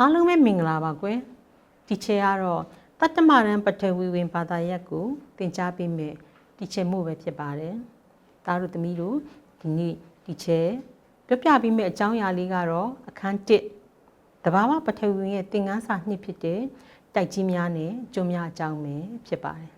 အားလုံးပဲမင်္ဂလာပါကွယ်ဒီချေကတော့တတ္တမရန်ပထဝီဝင်ဘာသာရပ်ကိုသင်ကြားပေးမယ်ဒီချေမှုပဲဖြစ်ပါတယ်ဒါတို့သမီးတို့ဒီနေ့ဒီချေပြပြပေးမယ့်အကြောင်းအရာလေးကတော့အခန်း1တဘာဝပထဝီဝင်ရဲ့သင်ခန်းစာနှစ်ဖြစ်တဲ့တိုက်ကြီးများနဲ့ကျွန်းများအကြောင်းပဲဖြစ်ပါတယ်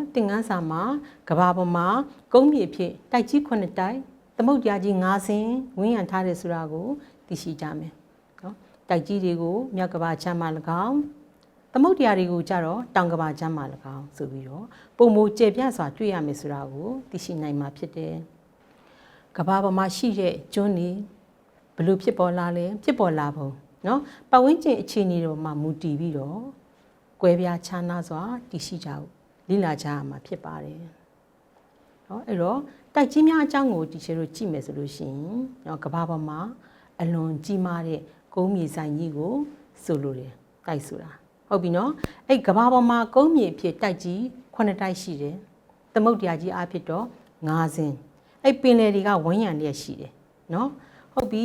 အဲ့တော့သင်ခန်းစာမှာကဘာပေါ်မှာကုန်းမြေဖြစ်တိုက်ကြီးခုနှစ်တိုက်သမုတ်ကြားကြီး၅ဆင်းဝင်းရံထားတယ်ဆိုတာကိုသိရှိကြမယ်နော်တိုက်ကြီးတွေကိုမြောက်ကဘာချမ်းမှာ၎င်းသမုတ်တရားတွေကိုကြတော့တောင်ကဘာချမ်းမှာ၎င်းဆိုပြီးတော့ပုံမူကျေပြန့်စွာတွေ့ရမယ်ဆိုတာကိုသိရှိနိုင်မှာဖြစ်တယ်ကဘာပေါ်မှာရှိတဲ့ကျွန်းတွေဘယ်လိုဖြစ်ပေါ်လာလဲဖြစ်ပေါ်လာပုံနော်ပတ်ဝန်းကျင်အခြေအနေတွေမှာမူတည်ပြီးတော့ကွဲပြားခြားနားစွာတည်ရှိကြဘူး လေ့လာကြရမှာဖြစ်ပါတယ်။နော်အဲ့တော့တိုက်ကြီးများအကြောင်းကိုဒီချေတို့ကြည့်မယ်ဆိုလို့ရှိရင်နော်ကဘာပေါ်မှာအလွန်ကြီးမားတဲ့ကုန်းမြေဆိုင်ကြီးကိုဆိုလိုတယ်တိုက်ဆိုတာဟုတ်ပြီနော်အဲ့ကဘာပေါ်မှာကုန်းမြေဖြစ်တိုက်ကြီးခုနှစ်တိုက်ရှိတယ်။သမုတ်တရားကြီးအဖြစ်တော့၅ဆင်းအဲ့ပင်လယ်တွေကဝန်းရံလျက်ရှိတယ်နော်ဟုတ်ပြီ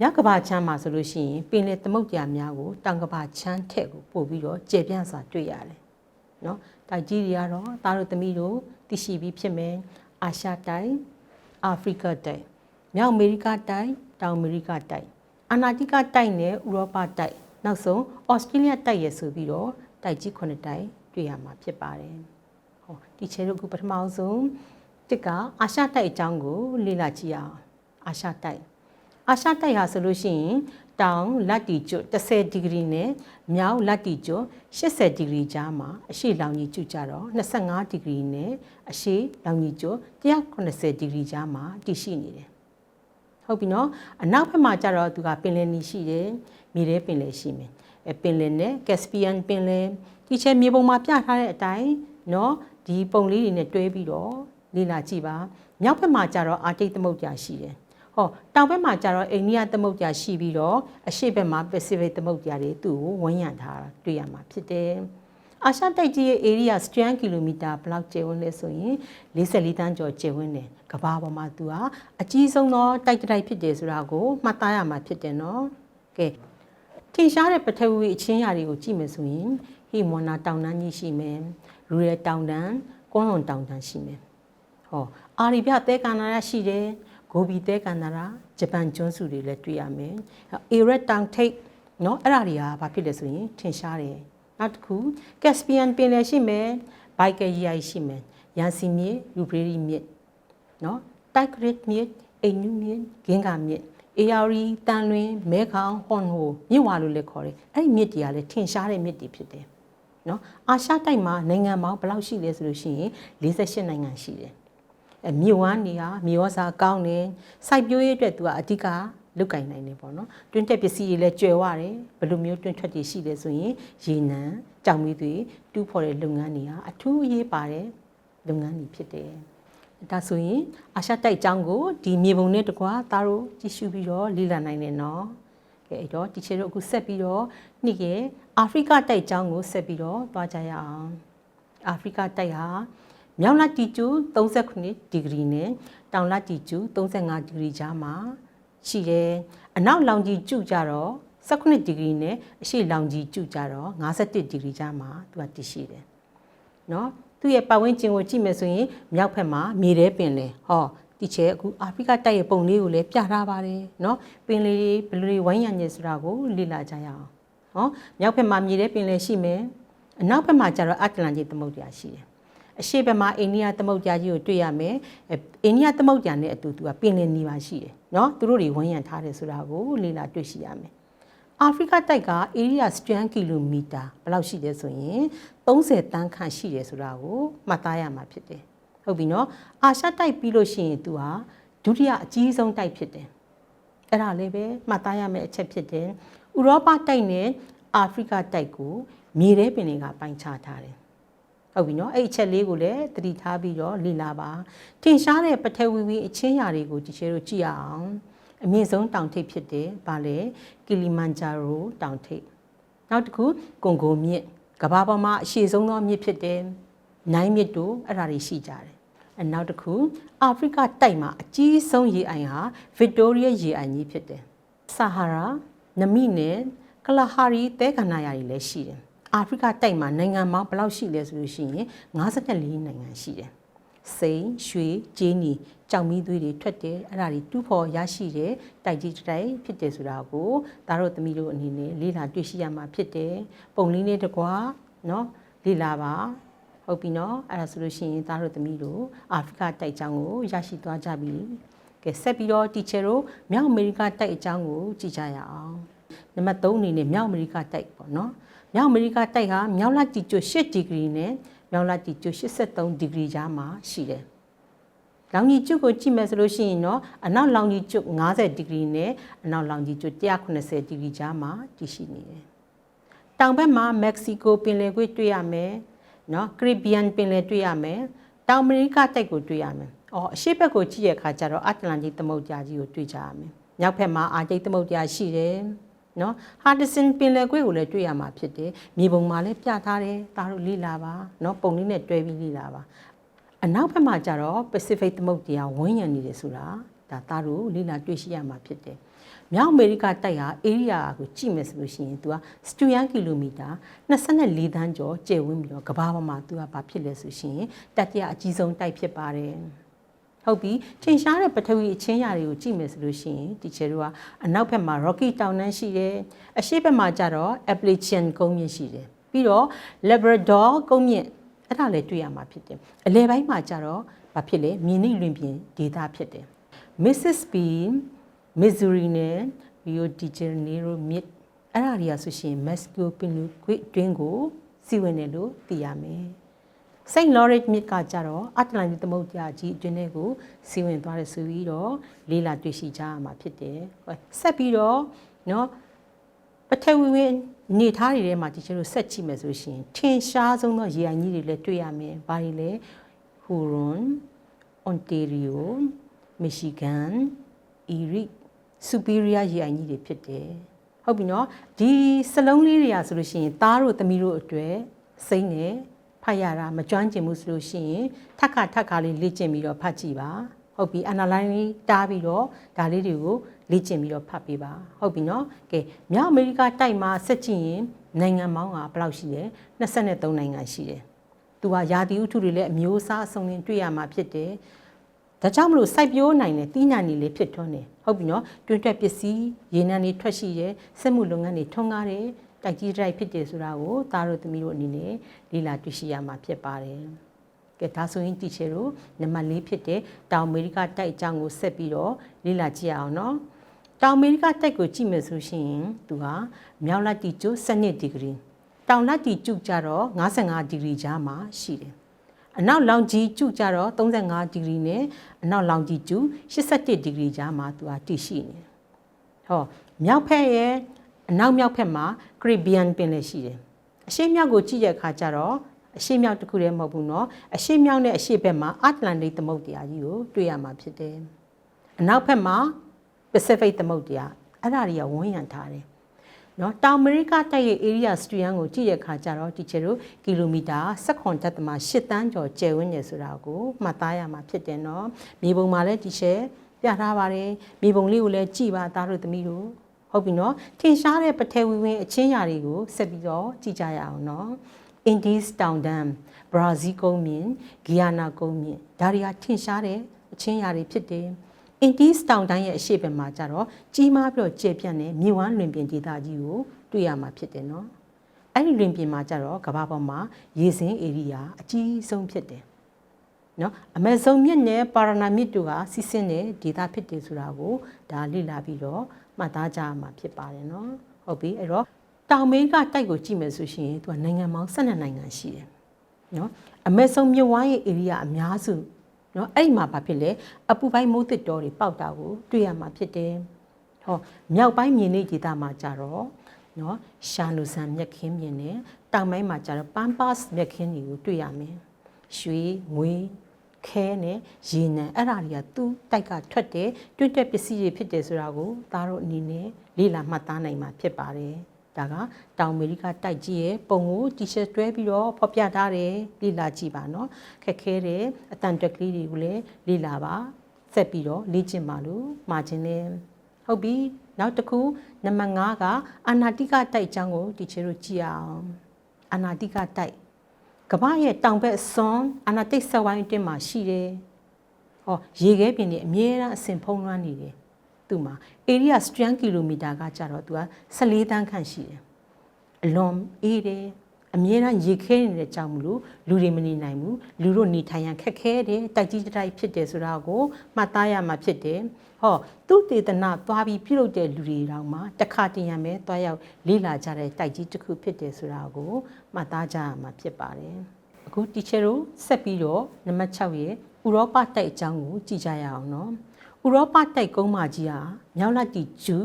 ညကဘာချမ်းမှာဆိုလို့ရှိရင်ပင်လယ်သမုတ်တရားများကိုတောင်ကဘာချမ်းထက်ကိုပို့ပြီးတော့ကျေပြန့်စွာတွေ့ရတယ်နော် တိုက်ကြီးတွေကတော့သားတို့သမီးတို့သိရှိပြီးဖြစ်မယ်အာရှတိုက်အာဖရိကတိုက်မြောက်အမေရိကတိုက်တောင်အမေရိကတိုက်အာနာတိကတိုက်နဲ့ဥရောပတိုက်နောက်ဆုံးဩစတြေးလျတိုက်ရဆိုပြီးတော့တိုက်ကြီးခုနှစ်တိုက်တွေ့ရမှာဖြစ်ပါတယ်ဟောဒီချေတို့ကပထမဆုံးတစ်ကအာရှတိုက်အကြောင်းကိုလေ့လာကြည့်အောင်အာရှတိုက်အာရှတိုက်ဟာဆိုလို့ရှိရင် တောင်လက်တီကျွတ်30ဒီဂရီနဲ့မြောက်လက်တီကျွတ်80ဒီဂရီကြားမှာအရှိလောင်ကြီးကျွတ်ကြတော့25ဒီဂရီနဲ့အရှိလောင်ကြီးကျွတ်180ဒီဂရီကြားမှာတည်ရှိနေတယ်ဟုတ်ပြီနော်အနောက်ဘက်မှာကျတော့သူကပင်လယ်နီရှိတယ်မြေထဲပင်လယ်ရှိမယ်အဲပင်လယ်နဲ့ Caspian ပင်လယ်ဒီချဲမြေပုံမှာပြထားတဲ့အတိုင်းနော်ဒီပုံလေးတွေနဲ့တွဲပြီးတော့လေ့လာကြည့်ပါမြောက်ဘက်မှာကျတော့အာတိတ်သမုတ်ကြာရှိတယ် ဟောတောင်ဘက်မှာကျတော့အိန္ဒိယသမုတ်ကြာရှိပြီးတော့အရှေ့ဘက်မှာ Pacific သမုတ်ကြာတွေသူ့ကိုဝန်းရံထားတာတွေ့ရမှာဖြစ်တယ်အာရှတိုက်ကြီးရဲ့ area စတန်ကီလိုမီတာဘလောက်ကျယ်ဝန်းလဲဆိုရင်44တန်းကျော်ကျယ်ဝန်းတယ်ကဘာပေါ်မှာသူကအကြီးဆုံးသောတိုက်တိုက်ဖြစ်တယ်ဆိုတာကိုမှတ်သားရမှာဖြစ်တယ်နော်ကဲထင်ရှားတဲ့ပထဝီအချင်းရာတွေကိုကြည့်မယ်ဆိုရင်ဟီမွန်နာတောင်တန်းကြီးရှိမယ်ရူရဲတောင်တန်းကွန်းလွန်တောင်တန်းရှိမယ်ဟောအာရီပြသဲကန္နာရရှိတယ် ဂိုဘီသဲကန္နာရာဂျပန်ကျွန်းစုတွေလည်းတွေ့ရမယ်။အေရက်တောင်ထိပ်နော်အဲ့ဒါတွေကဘာဖြစ်လဲဆိုရင်ထင်ရှားတယ်။နောက်တစ်ခုကက်စပီယန်ပင်လယ်ရှိမယ်။ဘိုက်ကရီယာရှိမယ်။ရန်စီမြစ်၊ယူဘရီမြစ်နော်တိုက်ဂရစ်မြစ်၊အိမ်နူးမြစ်၊ဂင်္ဂါမြစ်အေယာရီတန်လွင်မဲခေါင်ဟွန်ဟိုမြစ်ဝါလို့လည်းခေါ်တယ်အဲ့ဒီမြစ်တွေကလည်းထင်ရှားတဲ့မြစ်တွေဖြစ်တယ်နော်အာရှတိုက်မှာနိုင်ငံပေါင်းဘယ်လောက်ရှိလဲဆိုလို့ရှိရင်48နိုင်ငံရှိတယ် မြို့ဝမ်းနေဟာမြို့ဝစာကောင်းတယ်စိုက်ပျိုးရေးအတွက်သူကအဓိကလုတ်ကင်နိုင်တယ်ပေါ့နော်တွင်းတက်ပစ္စည်းတွေလည်းကျွယ်ဝတယ်ဘယ်လိုမျိုးတွင်းထွက်တွေရှိလဲဆိုရင်ရေနံကြောင်မီးတွေတူးဖော်တဲ့လုပ်ငန်းတွေဟာအထူးအရေးပါတဲ့လုပ်ငန်းတွေဖြစ်တယ်ဒါဆိုရင်အာရှတိုက်ကျောင်းကိုဒီမြေပုံနဲ့တကွာသားတို့ကြည့်ရှုပြီးတော့လေ့လာနိုင်တယ်နော်ကဲအဲ့တော့တီချေတို့အခုဆက်ပြီးတော့နေ့ကအာဖရိကတိုက်ကျောင်းကိုဆက်ပြီးတော့သွားကြရအောင်အာဖရိကတိုက်ဟာ မြောက်လတီကျူ39ဒီဂရီနဲ့တောင်လတီကျူ35ဒီဂရီကြားမှာရှိတယ်။အနောက်လောင်ကြီးကျူကြတော့19ဒီဂရီနဲ့အရှေ့လောင်ကြီးကျူကြတော့51ဒီဂရီကြားမှာသူကတည်ရှိတယ်။နော်သူ့ရဲ့ပတ်ဝန်းကျင်ကိုကြည့်မယ်ဆိုရင်မြောက်ဘက်မှာမြေတဲပင်လေဟောတီချဲအခုအာဖရိကတိုက်ရဲ့ပုံလေးကိုလည်းပြထားပါတယ်နော်ပင်လေးဘလူတွေဝိုင်းရံနေဆိုတာကိုလေ့လာကြရအောင်ဟောမြောက်ဘက်မှာမြေတဲပင်လေရှိမယ်အနောက်ဘက်မှာကျတော့အတ္တလန်ကြီးသမုဒ္ဒရာရှိတယ် အရှေ့ဘက်မှာအိန္ဒိယသမုတ်ကြာကြီးကိုတွေ့ရမယ်အိန္ဒိယသမုတ်ကြာနဲ့အတူတူကပင်လယ်နီပါရှိတယ်နော်သူတို့တွေဝန်းရံထားတယ်ဆိုတာကိုလေ့လာတွေ့ရှိရမယ်အာဖရိကတိုက်က area strand kilometer ဘယ်လောက်ရှိတယ်ဆိုရင်30တန်းခန့်ရှိတယ်ဆိုတာကိုမှတ်သားရမှာဖြစ်တယ်ဟုတ်ပြီနော်အာရှတိုက်ပြီးလို့ရှိရင်သူဟာဒုတိယအကြီးဆုံးတိုက်ဖြစ်တယ်အဲ့ဒါလည်းပဲမှတ်သားရမယ့်အချက်ဖြစ်တယ်ဥရောပတိုက်နဲ့အာဖရိကတိုက်ကိုမြေထဲပင်တွေကပိုင်းခြားထားတယ် ဟုတ်ပြီနော်အဲ့အချက်လေးကိုလည်းသတိထားပြီးတော့လေ့လာပါထင်ရှားတဲ့ပထဝီဝီအချင်းရာတွေကိုဒီချေတို့ကြည့်ရအောင်အမြင့်ဆုံးတောင်ထိပ်ဖြစ်တယ်ဗာလေကီလီမန်ဂျာရိုတောင်ထိပ်နောက်တစ်ခုကွန်ဂိုမြစ်ကဘာပေါ်မှာအရှိဆုံးသောမြစ်ဖြစ်တယ်နိုင်မြစ်တို့အဲ့ဒါတွေရှိကြတယ်အနောက်တစ်ခုအာဖရိကတိုက်မှာအကြီးဆုံးရေအိုင်ဟာဗစ်တိုးရီးယားရေအိုင်ကြီးဖြစ်တယ်ဆာဟာရာနမိနဲ့ကလာဟာရီတဲခန္ဓာယာတွေလည်းရှိတယ် အာဖရိကတိုက်မှာနိုင်ငံပေါင်းဘယ်လောက်ရှိလဲဆိုလို့ရှိရင်54နိုင်ငံရှိတယ်။စိန်ရွှေဂျင်းနီကြောင်မီးသွေးတွေထွက်တယ်အဲ့ဒါတွေတူဖို့ရရှိတယ်တိုက်ကြီးတိုက်ဖြစ်တယ်ဆိုတာကိုသားတို့သမီးတို့အနေနဲ့လေ့လာတွေ့ရှိရမှာဖြစ်တယ်။ပုံလေးနဲ့တကွာနော်လေ့လာပါဟုတ်ပြီနော်အဲ့ဒါဆိုလို့ရှိရင်သားတို့သမီးတို့အာဖရိကတိုက်ကြောင်းကိုရရှိသွားကြပြီ။ကဲဆက်ပြီးတော့ teacher တို့မြောက်အမေရိကတိုက်အကြောင်းကိုကြည့်ကြရအောင်။နံပါတ်3အနေနဲ့မြောက်အမေရိကတိုက်ပေါ့နော်။ မြောက်အမေရိကတိုက်ဟာမြောက်လက်တီကျွ8ဒီဂရီနဲ့မြောက်လက်တီကျွ83ဒီဂရီကြားမှာရှိတယ်။လောင်ကြီးကျွတ်ကိုကြည့်မယ်ဆိုလို့ရှိရင်တော့အနောက်လောင်ကြီးကျွတ်50ဒီဂရီနဲ့အနောက်လောင်ကြီးကျွတ်180ဒီဂရီကြားမှာတည်ရှိနေတယ်။တောင်ဘက်မှာမက္ကဆီကိုပင်လယ်ကွေ့တွေ့ရမယ်။နော်ကရစ်ဘီယန်ပင်လယ်တွေ့ရမယ်။တောင်အမေရိကတိုက်ကိုတွေ့ရမယ်။အော်အရှေ့ဘက်ကိုကြည့်ရတဲ့အခါကျတော့အတ္တလန်တိသမုဒ္ဒရာကြီးကိုတွေ့ကြရမယ်။မြောက်ဘက်မှာအာတိတ်သမုဒ္ဒရာရှိတယ်။ နော်ဟာဒဆင်ပင်လယ်ကွေ့ကိုလည်းတွေ့ရမှာဖြစ်တယ်မြေပုံမှာလည်းပြထားတယ်ဒါတို့လေ့လာပါနော်ပုံလေးနဲ့တွဲပြီးလေ့လာပါအနောက်ဘက်မှာကျတော့ Pacific သမုဒ္ဒရာဝန်းရံနေတယ်ဆိုတာဒါသားတို့လေ့လာတွေ့ရှိရမှာဖြစ်တယ်မြောက်အမေရိကတိုက်ဟာ area ကိုကြည့်မယ်ဆိုလို့ရှိရင် तू ကစတူယန်ကီလိုမီတာ24သန်းကျော်ကျယ်ဝန်းပြီးတော့ကမ္ဘာပေါ်မှာ तू ကဘာဖြစ်လဲဆိုရှင်တတိယအကြီးဆုံးတိုက်ဖြစ်ပါတယ် ဟုတ်ပြီထင်ရှားတဲ့ပထဝီအချင်းရာတွေကိုကြည့်မယ်ဆိုလို့ရှိရင်ဒီချေတို့ကအနောက်ဘက်မှာ Rocky တောင်တန်းရှိတယ်အရှေ့ဘက်မှာကျတော့ Appalachian ကုန်းမြင့်ရှိတယ်ပြီးတော့ Labrador ကုန်းမြင့်အဲ့ဒါလည်းတွေ့ရမှာဖြစ်တယ်အလယ်ပိုင်းမှာကျတော့ဘာဖြစ်လဲမြင်းနှိလွင်ပြင်ဒေသဖြစ်တယ် Mississippi Missouri နဲ့ Rio de Janeiro မြစ်အဲ့ဒါတွေကဆိုရှင် Mexico ပင်လယ်ကွေ့တွင်းကိုစီဝင်တယ်လို့သိရမယ်။ Saint Lawrence မြစ်ကကြတော့အတ္တလန္တိသမုဒ္ဒရာကြီးအတွင်းထဲကိုစီဝင်သွားတယ်ဆိုပြီးတော့လေးလာတွေ့ရှိကြရမှာဖြစ်တယ်။ဆက်ပြီးတော့เนาะပထဝီဝင်နေထားတွေထဲမှာဒီကျတို့ဆက်ကြည့်မယ်ဆိုရှင်ထင်ရှားဆုံးသောရေအိုင်ကြီးတွေလည်းတွေ့ရမယ်။ဘာတွေလဲ။ Huron, Ontario, Michigan, Erie superior ရေအိုင်ကြီးတွေဖြစ်တယ်ဟုတ်ပြီနော်ဒီစလုံးလေးတွေကဆိုလို့ရှိရင်သားတို့သမီးတို့အတွက်စိမ့်နေ ဖတ်ရတာမကျွမ်းကျင်ဘူးဆိုလို့ရှိရင်ထက်ခါထက်ခါလေးလေ့ကျင့်ပြီးတော့ဖတ်ကြည့်ပါဟုတ်ပြီ analyze လေးတားပြီးတော့ဒါလေးတွေကိုလေ့ကျင့်ပြီးတော့ဖတ်ပေးပါဟုတ်ပြီနော်ကဲမြောက်အမေရိကတိုက်မှာဆက်ကြည့်ရင်နိုင်ငံပေါင်းကဘယ်လောက်ရှိလဲ23နိုင်ငံရှိတယ်သူကယာတီဥထုတွေလည်းအမျိုးအစားအစုံလင်တွေ့ရမှာဖြစ်တယ်ဒါကြောင့်မလို့စိုက်ပျိုးနိုင်တဲ့တီးနှံတွေလေးဖြစ်ထွန်းတယ်ဟုတ်ပြီနော်တွင်းတွက်ပစ္စည်းရေနံတွေထွက်ရှိရဲစက်မှုလုပ်ငန်းတွေထွန်းကားတယ် တိုက်ကြီးတိုက်ဖြစ်တယ်ဆိုတာကိုသားတို့သမီးတို့အနေနဲ့လေ့လာတွေ့ရှိရမှာဖြစ်ပါတယ်ကဲဒါဆိုရင်တီချေတို့နံပါတ်၄ဖြစ်တဲ့တောင်အမေရိကတိုက်အကြောင်းကိုဆက်ပြီးတော့လေ့လာကြည့်အောင်နော်တောင်အမေရိကတိုက်ကိုကြည့်မယ်ဆိုရှင်သူဟာမြောက်လက်တီကျိုး12ဒီဂရီတောင်လက်တီကျုကြတော့55ဒီဂရီကြားမှာရှိတယ်အနောက်လောင်ကြီးကျုကြတော့35ဒီဂရီနဲ့အနောက်လောင်ကြီးကျု81ဒီဂရီကြားမှာသူကတည်ရှိနေတယ်။ဟောမြောက်ဖက်ရဲ့ အနောက်မြောက်ဖက်မှာကရစ်ဘီယန်ပင်လယ်ရှိတယ်။အရှေ့မြောက်ကိုကြည့်တဲ့အခါကျတော့အရှေ့မြောက်တစ်ခုတည်းမဟုတ်ဘူးเนาะအရှေ့မြောက်နဲ့အရှေ့ဘက်မှာအတ္တလန္တိသမုဒ္ဒရာကြီးကိုတွေ့ရမှာဖြစ်တယ်။အနောက်ဘက်မှာ Pacific သမုဒ္ဒရာအဲ့ဒါတွေကဝန်းရံထားတယ်။နော်တောင်အမေရိကတိုက်ရဲ့ area စတူယန်ကိုကြည့်ရခါကျတော့ဒီချေတို့ကီလိုမီတာ16.8တန်းကျော်ကျယ်ဝန်းနေဆိုတာကိုမှတ်သားရမှာဖြစ်တယ်နော်မြေပုံမှာလည်းဒီချေပြထားပါတယ်မြေပုံလေးကိုလည်းကြည့်ပါသားတို့သမီးတို့ ဟုတ်ပြီနော်ထင်ရှားတဲ့ပထဝီဝင်အချင်းရာတွေကိုဆက်ပြီးတော့ကြည့်ကြရအောင်နော် Indies Town Dam ဘရာဇီးကုန်းမြင့်ဂီယာနာကုန်းမြင့်ဒါတွေကထင်ရှားတဲ့အချင်းရာတွေဖြစ်တယ်အင်တီးစတောင်တိုင်းရဲ့အရှိတ်ဘက်မှာကျတော့ကြီးမားပြီးတော့ကျေပြန့်တဲ့မြေဝမ်းလွင်ပြင်ဒေသကြီးကိုတွေ့ရမှာဖြစ်တယ်နော်။အဲ့ဒီလွင်ပြင်မှာကျတော့ကမ္ဘာပေါ်မှာရေစင်းဧရိယာအကြီးဆုံးဖြစ်တယ်။ နော်အမေဇုံမြစ်နဲ့ပါရနာမြစ်တို့ကစီးဆင်းတဲ့ဒေသဖြစ်တယ်ဆိုတာကိုဒါလေ့လာပြီးတော့မှတ်သားကြရမှာဖြစ်ပါတယ်နော်။ဟုတ်ပြီအဲ့တော့တောင်အမေရိကတိုက်ကိုကြည့်မယ်ဆိုရှင်သူကနိုင်ငံပေါင်း12နိုင်ငံရှိတယ်။နော်အမေဇုံမြစ်ဝိုင်းရဲ့ဧရိယာအများစုနော်အဲ့ဒီမှာဘာဖြစ်လဲအပူပိုင်းမိုးတစ်တော်တွေပေါက်တာကိုတွေ့ရမှာဖြစ်တယ်ဟောမြောက်ပိုင်းမြင်းနေဒေသမှာကြတော့နော်ရှာလူဆန်မြက်ခင်းမြင်နဲ့တောင်ပိုင်းမှာကြတော့ပမ်ပတ်မြက်ခင်းတွေကိုတွေ့ရမယ်ရွှေငွေ ခဲနဲ့ရေနံအဲ့ဒါတွေကသူ့တိုက်ကထွက်တဲ့တွန့်တက်ပစ္စည်းတွေဖြစ်တယ်ဆိုတာကိုသားတို့အနေနဲ့လေ့လာမှတ်သားနိုင်မှာဖြစ်ပါတယ်ဒါကတောင်အမေရိကတိုက်ကြီးရဲ့ပုံကိုတီရှပ်တွဲပြီးတော့ဖော်ပြထားတယ်လေ့လာကြည့်ပါနော်ခက်ခဲတဲ့အတန်တွက်ကလေးတွေကိုလည်းလေ့လာပါဆက်ပြီးတော့လေ့ကျင့်ပါလို့မှာခြင်းနဲ့ဟုတ်ပြီနောက်တစ်ခုနံပါတ်5ကအာနာတိကတိုက်ချောင်းကိုတီချေတို့ကြည့်အောင်အာနာတိကတိုက် ကမ္ဘာရဲ့တောင်ဘက်စွန်းအာနာတိတ်ဆက်ဝိုင်းအတွင်းမှာရှိတယ်ဟောရေခဲပြင်တွေအမြဲတမ်းအစင်ဖုံးလွှမ်းနေတယ်သူ့မှာ area strand kilometer ကကြတော့သူက14တန်းခန့်ရှိတယ်အလွန်အေးတယ် အမြဲတမ်းရေခဲနေတဲ့ကြောင့်မလို့လူတွေမနေနိုင်ဘူးလူတို့နေထိုင်ရန်ခက်ခဲတယ်တိုက်ကြီးတိုက်ဖြစ်တယ်ဆိုတာကိုမှတ်သားရမှာဖြစ်တယ်ဟောသူတေသနာသွားပြီးပြုလုပ်တဲ့လူတွေတောင်မှတခါတရံပဲသွားရောက်လေ့လာကြတဲ့တိုက်ကြီးတစ်ခုဖြစ်တယ်ဆိုတာကိုမှတ်သားကြရမှာဖြစ်ပါတယ်အခုတီချာတို့ဆက်ပြီးတော့နံပါတ်6ရဲ့ဥရောပတိုက်အကြောင်းကိုကြည့်ကြရအောင်နော်ဥရောပတိုက်ကုန်းမကြီးဟာမြောက်လက်တီဂျူ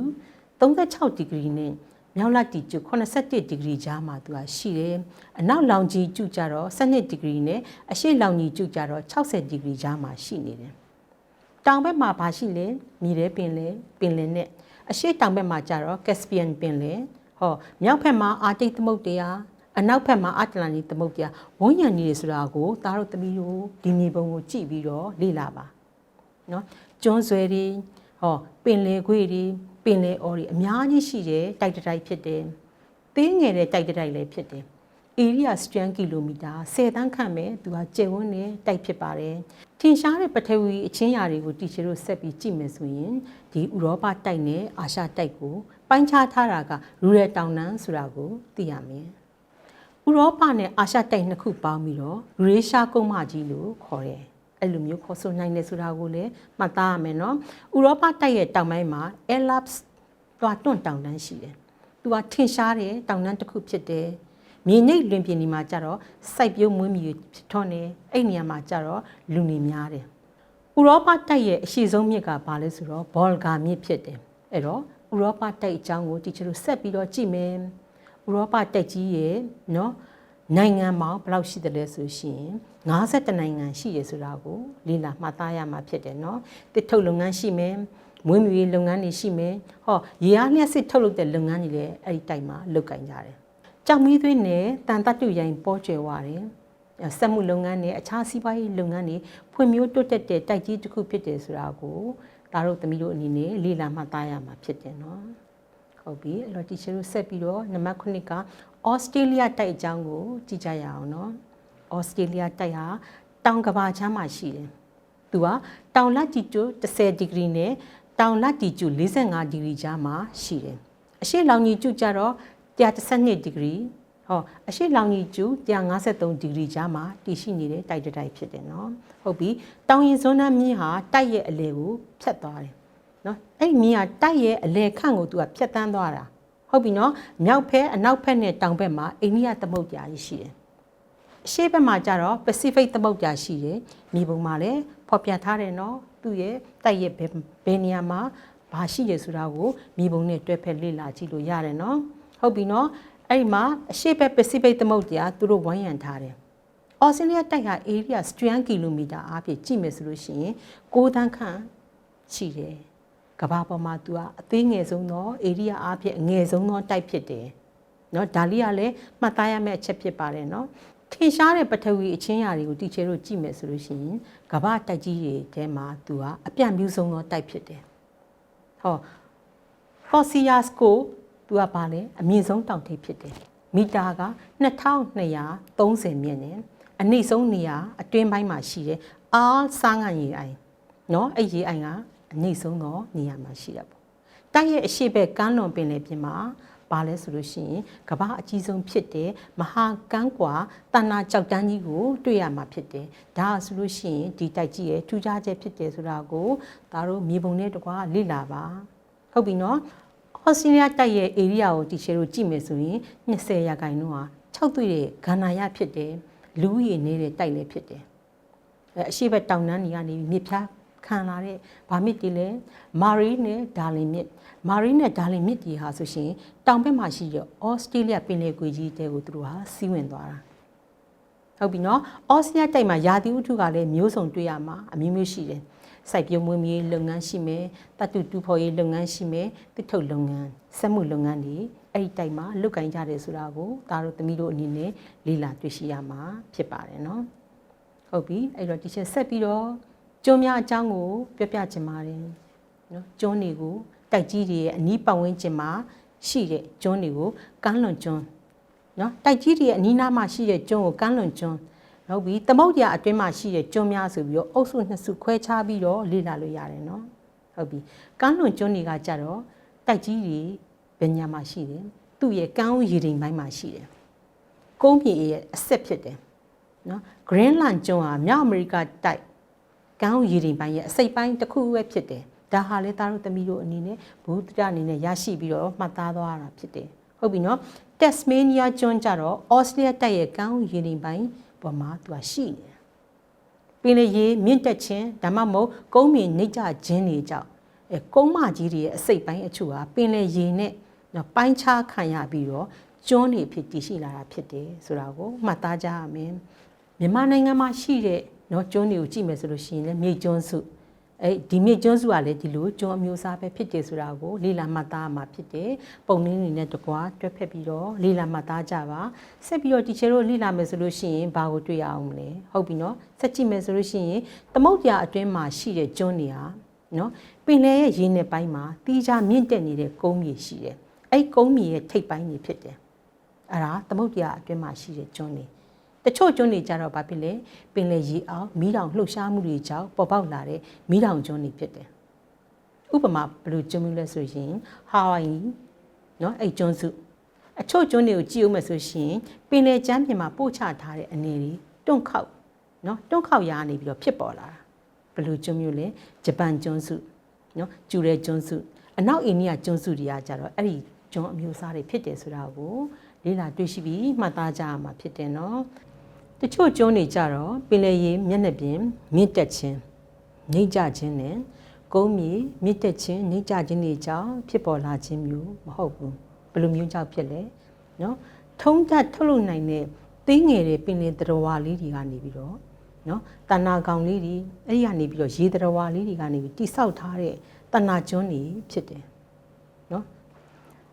36ဒီဂရီနဲ့ မြောက်လက်တီကျ81ဒီဂရီကြားမှာသူကရှိတယ်။အနောက်လောင်ကြီးကျကြတော့12ဒီဂရီနဲ့အရှေ့လောင်ကြီးကျကြတော့60ဒီဂရီကြားမှာရှိနေတယ်။တောင်ဘက်မှာဘာရှိလဲမြေထဲပင်လေပင်လယ်နဲ့အရှေ့တောင်ဘက်မှာကျတော့ Caspian ပင်လယ်ဟောမြောက်ဘက်မှာအာတိတ်သမုဒ္ဒရာအနောက်ဘက်မှာအတ္တလန္တိသမုဒ္ဒရာဝန်းရံနေရဆိုတာကိုသားတို့သမီးတို့ဒီမြေပုံကိုကြည့်ပြီးတော့လေ့လာပါနော်ကျွန်းဆွဲတွေ ဟောပင်လယ်ခွေတွေပင်လယ်အော်တွေအများကြီးရှိတယ်တိုက်တိုက်ဖြစ်တယ်သေးငယ်တဲ့တိုက်တိုက်လည်းဖြစ်တယ် area strand kilometer 10တန်းခန့်ပဲသူကကျယ်ဝန်းတဲ့တိုက်ဖြစ်ပါတယ်ထင်ရှားတဲ့ပထဝီအချင်းရာတွေကိုတီချေတို့ဆက်ပြီးကြည့်မယ်ဆိုရင်ဒီဥရောပတိုက်နဲ့အာရှတိုက်ကိုပိုင်းခြားထားတာကရူရယ်တောင်တန်းဆိုတာကိုသိရမယ်ဥရောပနဲ့အာရှတိုက်နှစ်ခုပေါင်းပြီးတော့ယူရေရှားကုန်းမကြီးလို့ခေါ်တယ် အဲ့လိုမျိုးခေါ်ဆိုနိုင်တယ်ဆိုတာကိုလည်းမှတ်သားရမယ်နော်ဥရောပတိုက်ရဲ့တောင်ပိုင်းမှာ Alps တွာတွန့်တောင်တန်းရှိတယ်သူကထင်ရှားတဲ့တောင်တန်းတစ်ခုဖြစ်တယ်မြေနိမ့်လွင်ပြင်ဒီမှာကြတော့စိုက်ပျိုးမွေးမြူဖြစ်ထွန်းနေအဲ့နေရာမှာကြတော့လူနေများတယ်ဥရောပတိုက်ရဲ့အရှိဆုံးမြစ်ကဘာလဲဆိုတော့ဘောလဂါမြစ်ဖြစ်တယ်အဲ့တော့ဥရောပတိုက်အကြောင်းကိုတီချာတို့ဆက်ပြီးတော့ကြည့်မယ်ဥရောပတိုက်ကြီးရဲ့နော် နိုင်ငံပေါင်းဘယ်လောက်ရှိတယ်လဲဆိုရှင်52နိုင်ငံရှိရဆိုတာကိုလေ့လာမှတ်သားရမှာဖြစ်တယ်เนาะတစ်ထုတ်လုပ်ငန်းရှိမယ်မွေးမြူရေးလုပ်ငန်းတွေရှိမယ်ဟောရေအားလျှက်စစ်ထုတ်လုပ်တဲ့လုပ်ငန်းတွေလည်းအဲ့ဒီတိုက်မှာလုပ်ကင်ကြတယ်ကြောက်မီးသွေးနဲ့တန်တတ်တူရိုင်းပေါ်ကျွယ်ဝတယ်စက်မှုလုပ်ငန်းနဲ့အခြားစီးပွားရေးလုပ်ငန်းတွေဖွံ့ဖြိုးတိုးတက်တဲ့တိုက်ကြီးတစ်ခုဖြစ်တယ်ဆိုတာကိုဒါတို့သမီးတို့အနေနဲ့လေ့လာမှတ်သားရမှာဖြစ်တယ်เนาะ ဟုတ်ပြီအဲ့တော့ teacher တို့ဆက်ပြီးတော့နံပါတ်9ကဩစတြေးလျတိုက်အကြောင်းကိုကြည့်ကြရအောင်နော်ဩစတြေးလျတိုက်ဟာတောင်ကဘာချမ်းမှာရှိတယ်သူကတောင်လက်တီကျူ30ဒီဂရီနဲ့တောင်လက်တီကျူ45ဒီဂရီကြားမှာရှိတယ်အရှိလောင်ကြီးကျူကြတော့132ဒီဂရီဟောအရှိလောင်ကြီးကျူ153ဒီဂရီကြားမှာတည်ရှိနေတဲ့တိုက်တိုက်ဖြစ်တယ်နော်ဟုတ်ပြီတောင်ရင်စွန်းနှမ်းမြင်းဟာတိုက်ရဲ့အလဲကိုဖြတ်သွားတယ် နော်အဲ့မြင့်ဟာတိုက်ရဲ့အလဲခန့်ကိုသူကဖြတ်တန်းသွားတာဟုတ်ပြီနော်မြောက်ဖက်အနောက်ဖက်နဲ့တောင်ဘက်မှာအိန္ဒိယသမုဒ္ဒရာကြီးရှိတယ်အရှေ့ဘက်မှာကျတော့ Pacific သမုဒ္ဒရာရှိတယ်မြေပုံမှာလည်းဖော်ပြထားတယ်နော်သူ့ရဲ့တိုက်ရဲ့ဘယ်နေရာမှာဘာရှိရဆိုတာကိုမြေပုံနဲ့တွဲဖက်လေ့လာကြည့်လို့ရတယ်နော်ဟုတ်ပြီနော်အဲ့ဒီမှာအရှေ့ဘက် Pacific သမုဒ္ဒရာသူတို့ဝိုင်းရံထားတယ်။ဩစတြေးလျတိုက်ဟာ area strand kilometer အားဖြင့်ကြည့်မယ်ဆိုလို့ရှိရင်6တန်းခန့်ရှိတယ်။ ကမ္ဘာပေါ်မှာသူကအသေးငယ်ဆုံးသော area အားဖြင့်အငယ်ဆုံးသောတိုက်ဖြစ်တယ်။နော်ဒါလေးကလည်းမှတ်သားရမယ့်အချက်ဖြစ်ပါတယ်နော်။ထင်ရှားတဲ့ပထဝီအချင်းရာတွေကိုတီချေတို့ကြည့်မယ်ဆိုလို့ရှိရင်ကမ္ဘာတိုက်ကြီးတွေထဲမှာသူကအပြန့်ပြူးဆုံးသောတိုက်ဖြစ်တယ်။ဟော Cassius ကိုသူကဘာလဲအမြင့်ဆုံးတောင်ထိပ်ဖြစ်တယ်မီတာက2230မြင့်တယ်အနိမ့်ဆုံးနေရာအတွင်းပိုင်းမှာရှိတယ်အားစားငံရေအိုင်เนาะအဲ့ရေအိုင်က အနိမ့်ဆုံးသောနေရာမှာရှိတာပေါ့တိုက်ရဲ့အရှိဘက်ကမ်းလွန်ပင်လယ်ပြင်မှာဘာလဲဆိုလို့ရှိရင်ကမ္ဘာအကြီးဆုံးဖြစ်တဲ့မဟာကမ်းကွာတဏ္ဍကြောက်တန်းကြီးကိုတွေ့ရမှာဖြစ်တယ်ဒါဆိုလို့ရှိရင်ဒီတိုက်ကြီးရဲ့ထူးခြားချက်ဖြစ်တယ်ဆိုတာကိုဒါတို့မြေပုံနဲ့တကွာလေ့လာပါဟုတ်ပြီနော်ဩစတြေးလျတိုက်ရဲ့ area ကိုတီရှယ်တို့ကြည့်မယ်ဆိုရင်20ရာခိုင်နှုန်းဟာ6တွေ့တဲ့ဂန္နာရဖြစ်တယ်လူဦးရေနေတဲ့တိုက်လည်းဖြစ်တယ်အဲအရှိဘက်တောင်တန်းတွေကနေမြစ်ဖြား ခံလာတဲ့ဗာမြစ်တွေလည်းမာရီနဲ့ဒါလင်မြစ်မာရီနဲ့ဒါလင်မြစ်တွေဟာဆိုရှင်တောင်ဘက်မှာရှိတဲ့ဩစတြေးလျပင်လယ်ကွေ့ကြီးတဲကိုသူတို့ဟာစီးဝင်သွားတာဟုတ်ပြီနော်ဩစတြေးလျတိုက်မှာယာတိဥထုကလည်းမျိုးစုံတွေ့ရမှာအမျိုးမျိုးရှိတယ်စိုက်ပျိုးမွေးမြူရေးလုပ်ငန်းရှိမယ်တတုတူဖော်ရေးလုပ်ငန်းရှိမယ်တစ်ထုတ်လုပ်ငန်းစက်မှုလုပ်ငန်းတွေအဲ့ဒီတိုက်မှာလုပ်ကင်ကြတယ်ဆိုတာကိုဒါတို့သမီးတို့အနေနဲ့လေ့လာတွေ့ရှိရမှာဖြစ်ပါတယ်နော်ဟုတ်ပြီအဲ့တော့ဒီချက်ဆက်ပြီးတော့ ကျွန်းများအကြောင်းကိုပြောပြချင်ပါတယ်နော်ကျွန်းတွေကိုတိုက်ကြီးတွေရဲ့အနီးပတ်ဝန်းကျင်မှာရှိတဲ့ကျွန်းတွေကိုကမ်းလွန်ကျွန်းနော်တိုက်ကြီးတွေရဲ့အနီးနားမှာရှိတဲ့ကျွန်းကိုကမ်းလွန်ကျွန်းဟုတ်ပြီသမုတ်ရအတွင်းမှာရှိတဲ့ကျွန်းများဆိုပြီးတော့အုပ်စုနှစ်စုခွဲခြားပြီးတော့လေ့လာလို့ရတယ်နော်ဟုတ်ပြီကမ်းလွန်ကျွန်းတွေကကြတော့တိုက်ကြီးတွေဘယ်ညာမှာရှိတယ်သူ့ရဲ့ကမ်းဦးရေတိမ်ပိုင်းမှာရှိတယ်ကုန်းမြေရဲ့အဆက်ဖြစ်တယ်နော် Greenland ကျွန်းဟာမြောက်အမေရိကတိုက် ကမ်းဦးရေတိမ်ပိုင်းရဲ့အစိပ်ပိုင်းတစ်ခုပဲဖြစ်တယ်ဒါဟာလေသားတို့သမီးတို့အနေနဲ့ဘုဒ္ဓအနေနဲ့ရရှိပြီးတော့မှတ်သားသွားတာဖြစ်တယ်ဟုတ်ပြီနော်တက်စမေးနီးယားကျွန်းကြတော့အော်စတြေးလျတိုက်ရဲ့ကမ်းဦးရေတိမ်ပိုင်းပေါ်မှာသူကရှိနေတယ်ပင်လေရေမြင့်တက်ခြင်းဒါမှမဟုတ်ကုန်းမြေနှိပ်ကျခြင်းတွေကြောင့်အဲကုန်းမကြီးတွေရဲ့အစိပ်ပိုင်းအချို့ဟာပင်လေရေနဲ့နော်ပိုင်းခြားခံရပြီးတော့ကျွန်းတွေဖြစ်တည်ရှိလာတာဖြစ်တယ်ဆိုတာကိုမှတ်သားကြရမယ်မြန်မာနိုင်ငံမှာရှိတဲ့ နော်ကျွန်းတွေကိုကြည့်မယ်ဆိုလို့ရှိရင်လည်းမြေကျွန်းစုအဲဒီမြေကျွန်းစုကလည်းဒီလိုကျွန်းအမျိုးအစားပဲဖြစ်တယ်ဆိုတာကိုလေ့လာမှတ်သားမှာဖြစ်တယ်ပုံနှင်းတွေနဲ့တကွာတွဲဖက်ပြီးတော့လေ့လာမှတ်သားကြပါဆက်ပြီးတော့တီချာတို့လေ့လာမယ်ဆိုလို့ရှိရင်ဘာကိုတွေ့ရအောင်မလဲဟုတ်ပြီနော်ဆက်ကြည့်မယ်ဆိုလို့ရှိရင်သမုတ်ပြအတွင်းမှာရှိတဲ့ကျွန်းတွေဟာနော်ပင်လယ်ရဲ့ရေနယ်ပိုင်းမှာတီးခြားမြင့်တက်နေတဲ့ကုန်းမြေရှိတယ်အဲ့ကုန်းမြေရဲ့ထိပ်ပိုင်းတွေဖြစ်တယ်အဲ့ဒါသမုတ်ပြအတွင်းမှာရှိတဲ့ကျွန်းတွေ တချို့ကျွန်းတွေကြတော့ဘာဖြစ်လဲပင်လယ်ရေအောင်မီးတောင်လှုပ်ရှားမှုတွေကြောင့်ပေါ်ပေါက်လာတဲ့မီးတောင်ကျွန်းတွေဖြစ်တယ်ဥပမာဘယ်လိုကျွန်းမျိုးလဲဆိုရင်ဟာဝိုင်เนาะအဲ့ကျွန်းစုအချို့ကျွန်းတွေကိုကြည့်ဦးမယ်ဆိုရှင်ပင်လယ်ကျမ်းပြင်မှာပို့ချထားတဲ့အနေတွေတွန့်ခောက်เนาะတွန့်ခောက်ရာနေပြီးတော့ဖြစ်ပေါ်လာတာဘယ်လိုကျွန်းမျိုးလဲဂျပန်ကျွန်းစုเนาะကျူရဲကျွန်းစုအနောက်အိန္ဒိယကျွန်းစုတွေကကြတော့အဲ့ဒီကျွန်းအမျိုးအစားတွေဖြစ်တယ်ဆိုတာကိုလေ့လာတွေ့ရှိပြီးမှတ်သားကြရမှာဖြစ်တယ်เนาะ တချို့ကျွန်းတွေကြတော့ပင်လယ်ရေမျက်နှာပြင်မြင့်တက်ခြင်းနှိမ့်ကျခြင်းနဲ့ကုန်းမြေမြင့်တက်ခြင်းနှိမ့်ကျခြင်းတွေကြောင့်ဖြစ်ပေါ်လာခြင်းမျိုးမဟုတ်ဘူးဘယ်လိုမျိုးကြောင့်ဖြစ်လဲနော်ထုံးတက်ထုတ်လုပ်နိုင်တဲ့သိငယ်တဲ့ပင်လယ်တရဝါလေးတွေကနေပြီးတော့နော်တဏ္ဍကောင်လေးတွေအဲ့ဒီကနေပြီးတော့ရေတရဝါလေးတွေကနေပြီးတိဆောက်ထားတဲ့တဏ္ဍကျွန်းတွေဖြစ်တယ်နော်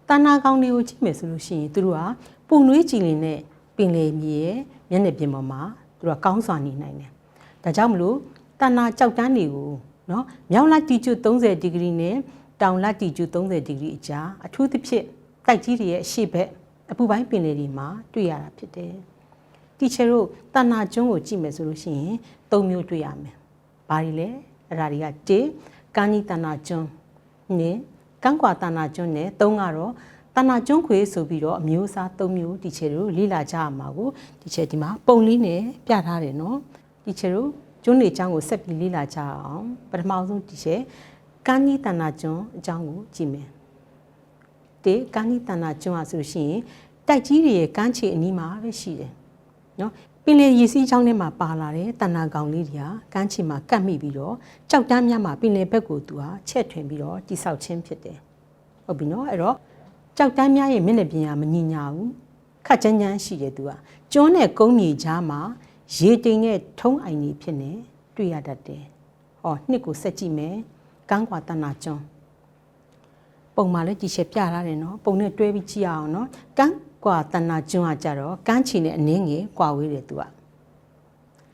တဏ္ဍကောင်တွေကိုကြည့်မယ်ဆိုလို့ရှိရင်သူတို့ကပုံနွေးကြည်လင်တဲ့ ပင်လယ်မြေရဲ့မျက်နှာပြင်ပေါ်မှာသူတို့ကကောင်းစွာနေနိုင်တယ်။ဒါကြောင့်မလို့တဏ္ဍာကြောက်တန်းတွေကိုနော်မြောက်လက်တီကျူ30ဒီဂရီနဲ့တောင်လက်တီကျူ30ဒီဂရီအကြားအထူးသဖြင့်တိုက်ကြီးတွေရဲ့အရှိဘက်အပူပိုင်းပင်လယ်တွေမှာတွေ့ရတာဖြစ်တယ်။တီချာတို့တဏ္ဍာကျွန်းကိုကြည့်မယ်ဆိုလို့ရှိရင်၃မျိုးတွေ့ရမယ်။ဘာတွေလဲအဲ့ဒါတွေက၁ကန်းကြီးတဏ္ဍာကျွန်းနဲ့ကန်းကွာတဏ္ဍာကျွန်းနဲ့၃ကတော့ တဏ္ဍကျွန်းခွေဆိုပြီးတော့အမျိုးအစား၃မျိုးဒီချေတို့လေ့လာကြရမှာကိုဒီချေဒီမှာပုံလေးနဲ့ပြထားတယ်နော်ဒီချေတို့ကျွန်းနေချောင်းကိုဆက်ပြီးလေ့လာကြအောင်ပထမဆုံးဒီချေကန်းကြီးတဏ္ဍကျွန်းအကြောင်းကိုကြည့်မယ်တေကန်းကြီးတဏ္ဍကျွန်းဟာဆိုရှင်တိုက်ကြီးတွေရဲ့ကန်းချေအနီးမှာပဲရှိတယ်နော်ပင်လယ်ရေစီးချောင်းထဲမှာပါလာတဲ့တဏ္ဍကောင်လေးတွေကကန်းချီမှာကတ်မိပြီးတော့ကြောက်တန်းများမှာပင်လယ်ဘက်ကိုသူဟာချက်ထွင်ပြီးတော့တိဆောက်ခြင်းဖြစ်တယ်ဟုတ်ပြီနော်အဲ့တော့ ကြောက်တန်းများရဲ့မျက်နှာပြင်ကမညင်ညာဘူးခက်ချမ်းချမ်းရှိတယ်သူကကျွန်းနဲ့ကုန်းမြေကြားမှာရေတိမ်နဲ့ထုံးအိုင်ကြီးဖြစ်နေတွေ့ရတတ်တယ်ဟောနှစ်ကိုဆက်ကြည့်မယ်ကန်းကွာတနာကျွန်းပုံမှန်လည်းကြည့်ချက်ပြထားတယ်နော်ပုံနဲ့တွဲပြီးကြည့်ရအောင်နော်ကန်းကွာတနာကျွန်းကကြတော့ကန်းချီနဲ့အနည်းငယ်ကွာဝေးတယ်သူက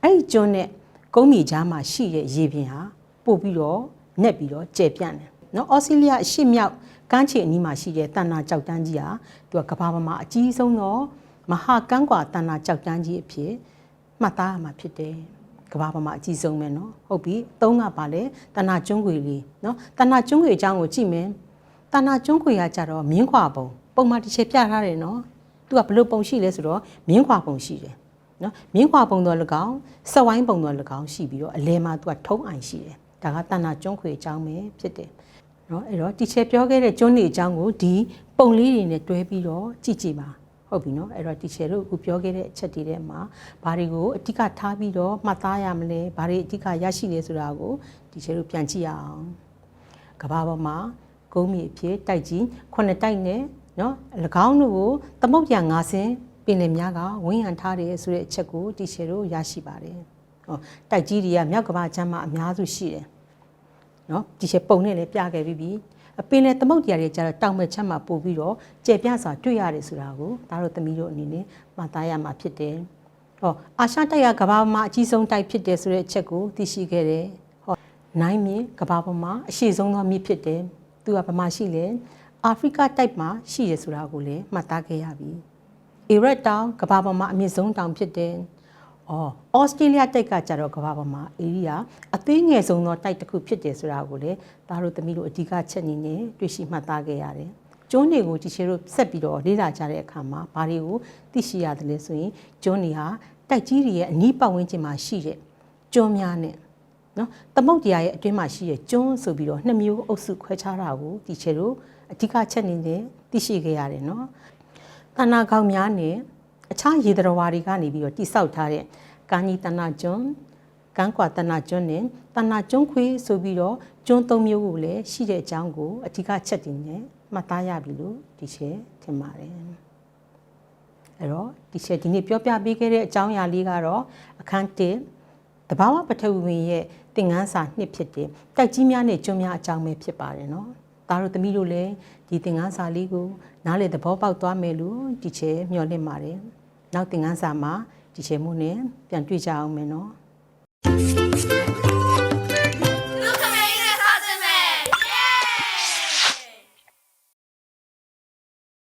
အဲ့ဒီကျွန်းနဲ့ကုန်းမြေကြားမှာရှိတဲ့ရေပြင်ဟာပို့ပြီးတော့နှက်ပြီးတော့ကျယ်ပြန့်တယ်နော်ဩစတြေးလျအရှေ့မြောက် ကမ်းခြေအနီးမှာရှိတဲ့တဏ္ဍာကြောက်တန်းကြီးဟာသူကကဘာပေါ်မှာအကြီးဆုံးသောမဟာကန်းကွာတဏ္ဍာကြောက်တန်းကြီးအဖြစ်မှတ်သားရမှာဖြစ်တယ်ကဘာပေါ်မှာအကြီးဆုံးပဲเนาะဟုတ်ပြီသုံးကပါလေတဏ္ဍာကျွန်းခွေလေးเนาะတဏ္ဍာကျွန်းခွေအကြောင်းကိုကြည့်မယ်တဏ္ဍာကျွန်းခွေကကြတော့မြင်းခွာပုံပုံမှန်တစ်ချက်ပြထားတယ်เนาะသူကဘလို့ပုံရှိလဲဆိုတော့မြင်းခွာပုံရှိတယ်နော်မြင်းခွာပုံတော်၎င်းဆက်ဝိုင်းပုံတော်၎င်းရှိပြီးတော့အလဲမှာသူကထုံးအိုင်ရှိတယ်ဒါကတဏ္ဍာကျွန်းခွေအကြောင်းပဲဖြစ်တယ် နော်အဲ့တော့တီချေပြောခဲ့တဲ့ကျွန်းနေအကြောင်းကိုဒီပုံလေးတွေနဲ့တွဲပြီးတော့ကြည့်ကြည့်ပါဟုတ်ပြီနော်အဲ့တော့တီချေတို့အခုပြောခဲ့တဲ့အချက်တွေထဲမှာဘာတွေကိုအဓိကထားပြီးတော့မှတ်သားရမလဲဘာတွေအဓိကရရှိလဲဆိုတာကိုတီချေတို့ပြန်ကြည့်ရအောင်ကဘာပေါ်မှာကုန်းမြေအဖြစ်တိုက်ကြီးခုနှစ်တိုက်နဲ့နော်၎င်းတို့ကိုသမုတ်ပြန်၅ဆင်းပင်လယ်များကဝန်းရံထားတယ်ဆိုတဲ့အချက်ကိုတီချေတို့ရရှိပါတယ်ဟောတိုက်ကြီးတွေကမြောက်ကဘာချမ်းမှာအများစုရှိတယ် နော်ဒီချက်ပုံနဲ့လည်းပြခဲ့ပြီးပြီအပင်နဲ့သမုတ်တရားတွေကျတော့တောင်မဲ့ချက်မှာပို့ပြီးတော့ကျယ်ပြစွာတွေ့ရတယ်ဆိုတာကိုဒါတို့သမီးတို့အနေနဲ့မှတ်သားရမှာဖြစ်တယ်ဟောအာရှတိုက်ကကမ္ဘာမှာအကြီးဆုံးတိုက်ဖြစ်တယ်ဆိုတဲ့အချက်ကိုသိရှိခဲ့တယ်ဟောနိုင်မြင့်ကမ္ဘာပေါ်မှာအရှိဆုံးသောမြစ်ဖြစ်တယ်သူကဘာမှရှိလဲအာဖရိကတိုက်မှာရှိရဆိုတာကိုလည်းမှတ်သားခဲ့ရပြီအီရက်တောင်ကမ္ဘာပေါ်မှာအမြင့်ဆုံးတောင်ဖြစ်တယ် အော်ဩစတြေးလျတိုက်ကကြတော့ကမ္ဘာပေါ်မှာအေရီးယာအသေးငယ်ဆုံးသောတိုက်တစ်ခုဖြစ်တယ်ဆိုတာကိုလည်းဒါတို့သမီးတို့အဓိကချက်အနေနဲ့တွေ့ရှိမှတ်သားခဲ့ရတယ်။ကျွန်းတွေကိုဒီချေတို့ဆက်ပြီးတော့လေ့လာကြတဲ့အခါမှာဘာတွေကိုသိရှိရတယ်လဲဆိုရင်ကျွန်းတွေဟာတိုက်ကြီးတွေရဲ့အနီးပတ်ဝန်းကျင်မှာရှိတဲ့ကျွန်းများနဲ့နော်သမုတ်တရားရဲ့အတွင်းမှာရှိတဲ့ကျွန်းဆိုပြီးတော့နှစ်မျိုးအုပ်စုခွဲခြားတာကိုဒီချေတို့အဓိကချက်အနေနဲ့သိရှိခဲ့ရတယ်နော်။တဏ္ဍကောင်းများနဲ့ အခြားရေတရဝါတွေကနေပြီးတော့တိဆောက်ထားတဲ့ကာညီတဏ္ဍကျွန်းကန်းကွာတဏ္ဍကျွန်းနဲ့တဏ္ဍကျွန်းခွေဆိုပြီးတော့ကျွန်းသုံးမျိုးကိုလည်းရှိတဲ့အကြောင်းကိုအဓိကချက်တင်နဲ့မှတ်သားရပြီလို့ဒီချက်ထင်ပါတယ်အဲ့တော့ဒီချက်ဒီနေ့ပြောပြပေးခဲ့တဲ့အကြောင်းအရာလေးကတော့အခန်း1တဘာဝပထဝီရဲ့သင်ငန်းစာနှစ်ဖြစ်တဲ့တိုက်ကြီးများနဲ့ကျွန်းများအကြောင်းပဲဖြစ်ပါတယ်နော် ဒါတို့သမီးတို့လည်းဒီသင်ငန်းစာလေးကိုနားလေသဘောပေါက်သွားမယ်လို့ဒီချက်မျှော်လင့်ပါတယ်နောက်သင်ခန်းစာမှာဒီချိန်မှုနဲ့ပြန်တွေ့ကြအောင်မယ်နော်